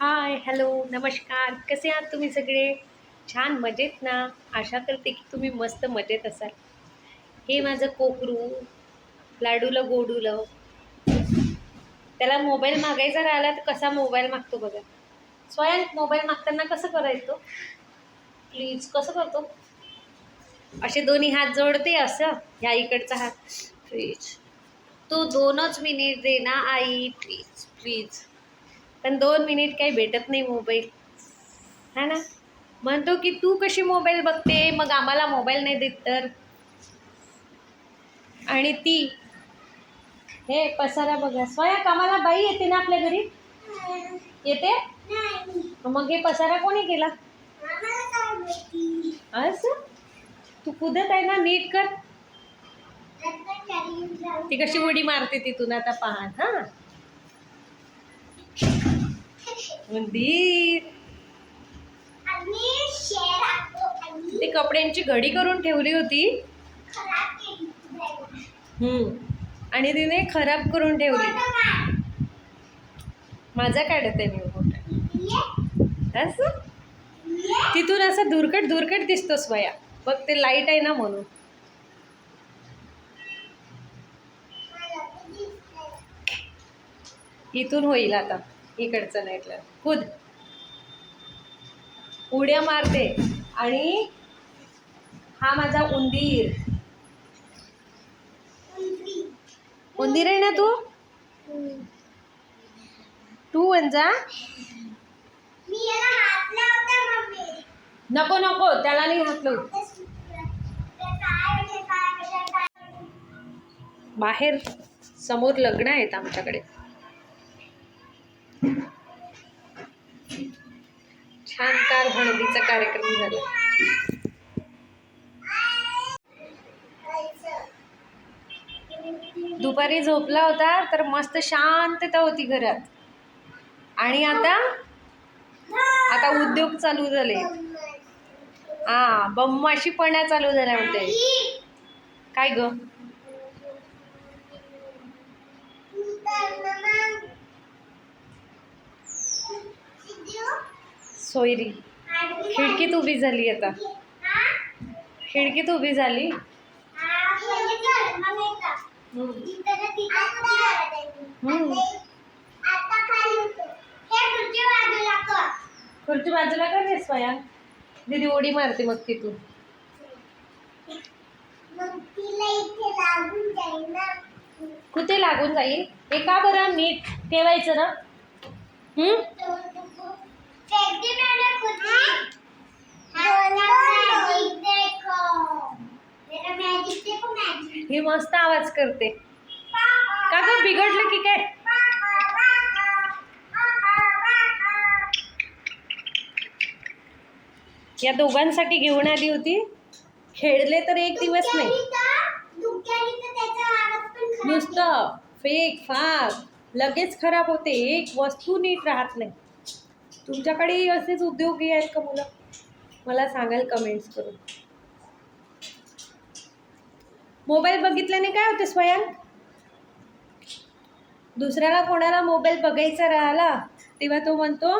Hi hello नमस्कार. कसे आहात तुम्ही सगळे? छान मजेत ना? आशा करते की तुम्ही मस्त मजेत असाल. हे माझं कोकरू लाडूला गोडूलं. त्याला मोबाईल मागायचा राहिला तर कसा मोबाईल मागतो बघा. स्वयं मोबाईल मागताना कसं करायचं? प्लीज कसं करतो? असे दोन्ही हात जोडते असं ह्या इकडचा हात. प्लीज तू दोनच मिनिट दे ना आई. प्लीज प्लीज पण दोन मिनिट काही भेटत नाही मोबाईल. हा ना? म्हणतो की तू कशी मोबाईल बघते? मग आम्हाला मोबाईल नाही देत तर? आणि ती हे पसारा बघा. स्वया कामाला बाई येते ना आपल्या घरी? येते? मग हे पसारा कोणी केला? असं? तू कुदत आहे ना? नीट कर. ती कशी उडी मारते तिथून आता पहा हा? मंदिर ती कपड्यांची घडी करून ठेवली होती. हम्म. आणि तिने खराब करून ठेवली. माझा काढत आहे मी असं? तिथून असं धुरकट धुरकट दिसतो स्वया बघ ते लाइट आहे ना म्हणून. इथून होईल आता. इकडचं नाईटला खुद. उड्या मारते. आणि हा माझा उंदीर. उंदीर आहे ना तू? तू वंजा? नको नको. त्याला नाही हात बाहेर समोर लग्न आहेत आमच्याकडे. छान काल हळदीचा कार्यक्रम झाला. दुपारी झोपला होता तर मस्त शांतता होती घरात. आणि आता? आता उद्योग चालू झाले. हा बम्माशीपणा चालू झाल्या म्हणते. काय ग? सोयरी. खिडकीत उभी झाली आता. खिडकीत उभी झाली. खुर्ची बाजूला कर रे स्वया. दीदी उडी मारते मग तिथून. कुठे लागून जाईल? एका बरं नीट ठेवायचं ना? हम्म? ही मस्त आवाज करते. का ग बिघडलं की काय? या दोघांसाठी घेऊन आली होती. खेळले तर एक दिवस नाही. नुसतं फेक फाक लगेच खराब होते. एक वस्तू नीट राहत नाही. तुमच्याकडे असेच उद्योगी आहेत का मुलं? मला सांगाल कमेंट्स करून. मोबाईल बघितल्याने काय होते स्वयं? दुसऱ्याला कोणाला मोबाईल बघायचा राहिला तेव्हा तो म्हणतो